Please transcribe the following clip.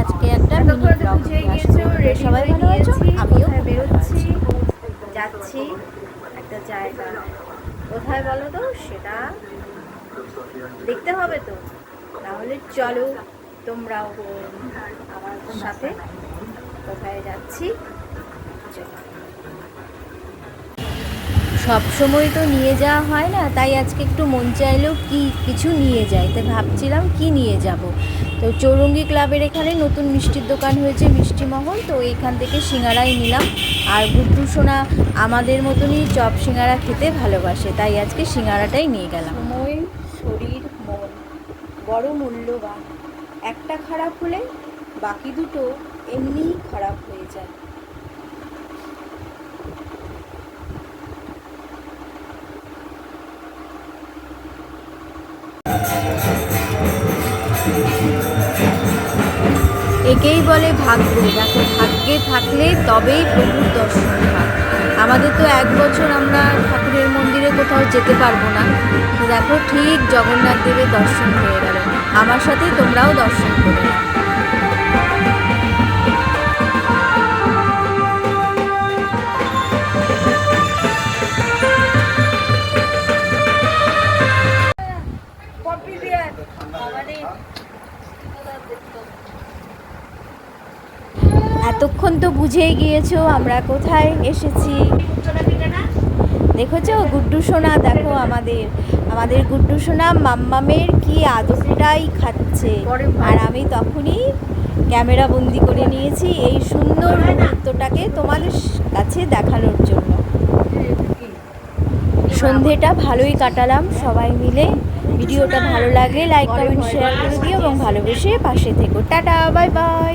আজকে একটা mini blog সবাই ভালো আছো? আমিও বেরোচ্ছি? যাচ্ছি। একটা জায়গা। কোথায় বলো তো? সেটা দেখতে হবে তো। তাহলে চলো তোমরাও আমার সাথে কোথায় যাচ্ছি? চলো। সব সময় তো নিয়ে যাওয়া হয় না, তাই আজকে একটু মন চাইলেও কি কিছু নিয়ে যাই। তাই ভাবছিলাম কি নিয়ে যাব। তো চৌরঙ্গি ক্লাবের এখানে নতুন মিষ্টির দোকান হয়েছে মিষ্টি মহল, তো এখান থেকে সিঙ্গারাই নিলাম। আর গুড্ডু সোনা আমাদের মতনই চপ সিঙ্গারা খেতে ভালোবাসে, তাই আজকে সিঙ্গারাটাই নিয়ে গেলাম। সময়, শরীর, মন, বড় মূল্যবান। একটা খারাপ হলে বাকি দুটো এমনিই খারাপ হয়ে যায়। একেই বলে ভাগ্য দেখো ভাগ্যে থাকলে তবেই প্রভুর দর্শন হয়। আমাদের তো এক বছর আমরা ঠাকুরের মন্দিরে কোথাও যেতে পারব না। দেখো ঠিক জগন্নাথ দেবের দর্শন হয়ে গেল। আমার সাথে তোমরাও দর্শন করে। এতক্ষণ তো বুঝেই গিয়েছো আমরা কোথায় এসেছি। দেখেছ? গুড্ডু সোনা, দেখো আমাদের আমাদের গুড্ডু সোনা মাম্মামের কি আদরটাই খাচ্ছে। আর আমি তখনই ক্যামেরা বন্দি করে নিয়েছি এই সুন্দর মুহূর্তটাকে তোমাদের কাছে দেখানোর জন্য। সন্ধেটা ভালোই কাটালাম সবাই মিলে। ভিডিওটা ভালো লাগে লাইক কমেন্ট শেয়ার করে দিও এবং ভালোবেসে পাশে থেকো। Tata bye bye